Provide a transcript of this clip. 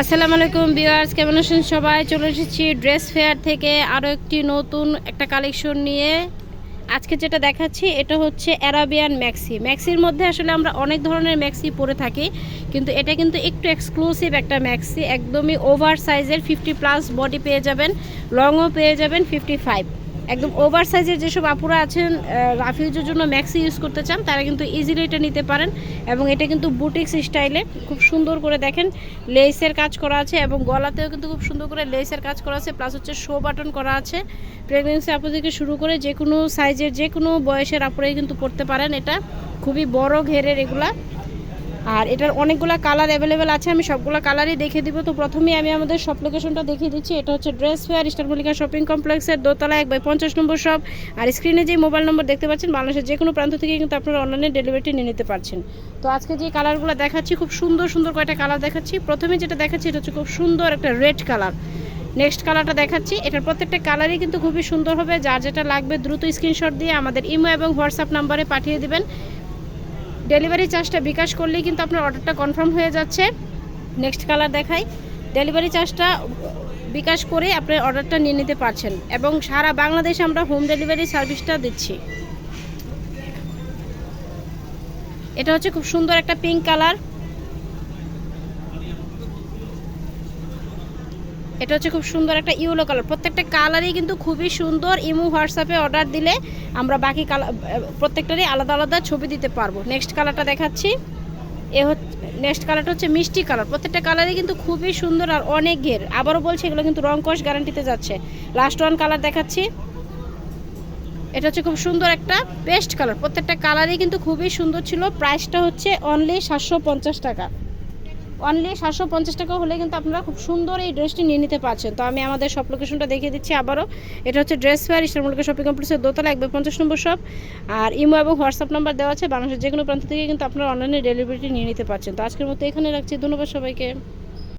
আসসালামু আলাইকুম ভিউয়ার্স, কেমন আছেন সবাই? চলে এসেছি ড্রেস ফেয়ার থেকে আরও একটি নতুন একটা কালেকশন নিয়ে। আজকে যেটা দেখাচ্ছি, এটা হচ্ছে অ্যারাবিয়ান ম্যাক্সি। ম্যাক্সির মধ্যে আসলে আমরা অনেক ধরনের ম্যাক্সি পরে থাকি, কিন্তু এটা কিন্তু একটু এক্সক্লুসিভ একটা ম্যাক্সি। একদমই ওভার সাইজের ফিফটি প্লাস বডি পেয়ে যাবেন লংও পেয়ে যাবেন ফিফটি ফাইভ একদম ওভার সাইজের যেসব আপুরা আছেন রাফিউজের জন্য ম্যাক্সি ইউজ করতে চান, তারা কিন্তু ইজিলি এটা নিতে পারেন এবং এটা কিন্তু বুটিক্স স্টাইলে খুব সুন্দর করে দেখেন লেসের কাজ করা আছে এবং গলাতেও কিন্তু খুব সুন্দর করে লেসের কাজ করা আছে প্লাস হচ্ছে শো বাটন করা আছে। প্রেগনেন্সি আপু থেকে শুরু করে যে কোনো সাইজের যে কোনো বয়সের আপুরাই কিন্তু পড়তে পারেন, এটা খুবই বড় ঘেরের এগুলা। আর এটার অনেকগুলো কালার অ্যাভেলেবেল আছে, আমি সবগুলো কালারই দেখে দিব। তো প্রথমেই আমি আমাদের সব লোকেশনটা দেখিয়ে দিচ্ছি। এটা হচ্ছে dress fair star Mallika shopping কমপ্লেক্সের দোতলা, এক বাই পঞ্চাশ নম্বর সব আর স্ক্রিনে যে মোবাইল নম্বর দেখতে পাচ্ছেন, বাংলাদেশের যে কোনো প্রান্ত থেকে কিন্তু আপনারা অনলাইনে ডেলিভারিটি নিয়ে নিতে পারছেন। তো আজকে যে কালারগুলো দেখাচ্ছি, খুব সুন্দর সুন্দর কয়েকটা কালার দেখাচ্ছি। প্রথমে যেটা দেখাচ্ছি, এটা হচ্ছে খুব সুন্দর একটা রেড কালার নেক্সট কালারটা দেখাচ্ছি। এটার প্রত্যেকটা কালারই কিন্তু খুবই সুন্দর হবে। যার যেটা লাগবে, দ্রুত স্ক্রিনশট দিয়ে আমাদের ইমো এবং হোয়াটসঅ্যাপ নাম্বারে পাঠিয়ে দিবেন। ডেলিভারি চার্জটা বিকাশ করলেই কিন্তু আপনার অর্ডারটা কনফার্ম হয়ে যাচ্ছে। নেক্সট কালার দেখাই। ডেলিভারি চার্জটা বিকাশ করে আপনার অর্ডারটা নিয়ে নিতে পারছেন এবং সারা বাংলাদেশে আমরা হোম ডেলিভারি সার্ভিসটা দিচ্ছি। এটা হচ্ছে খুব সুন্দর একটা পিঙ্ক কালার। এটা হচ্ছে খুব সুন্দর একটা ইউলো কালার। প্রত্যেকটা কালারই কিন্তু খুবই সুন্দর। ইমু, হোয়াটসঅ্যাপে অর্ডার দিলে আমরা বাকি কালার প্রত্যেকটারই আলাদা আলাদা ছবি দিতে পারব। নেক্সট কালারটা দেখাচ্ছি। এ হচ্ছে নেক্সট কালারটা হচ্ছে মিষ্টি কালার প্রত্যেকটা কালারই কিন্তু খুবই সুন্দর আর অনেক ঘের আবারও বলছি, এগুলো কিন্তু রং কষ গ্যারান্টিতে যাচ্ছে। লাস্ট ওয়ান কালার দেখাচ্ছি। এটা হচ্ছে খুব সুন্দর একটা পেস্ট কালার প্রত্যেকটা কালারই কিন্তু খুবই সুন্দর ছিল। প্রাইসটা হচ্ছে অনলি সাতশো পঞ্চাশ টাকা। অনলি সাতশো পঞ্চাশ টাকা হলে কিন্তু আপনারা খুব সুন্দর এই ড্রেসটি নিয়ে নিতে পারছেন। তো আমি আমাদের সব লোকেশনটা দেখিয়ে দিচ্ছি আবারও। এটা হচ্ছে ড্রেস ফেয়ার ইসলামুলকে শপিং কমপ্লেক্সের দোতলা একবার পঞ্চাশ নম্বর শপ আর ইমো এবং হোয়াটসঅ্যাপ নাম্বার দেওয়া আছে। বাংলাদেশের যে কোনো প্রান্ত থেকে কিন্তু আপনারা অনলাইনে ডেলিভারিটি নিয়ে নিতে পারছেন। তো আজকের মতো এখানে রাখছি। ধন্যবাদ সবাইকে।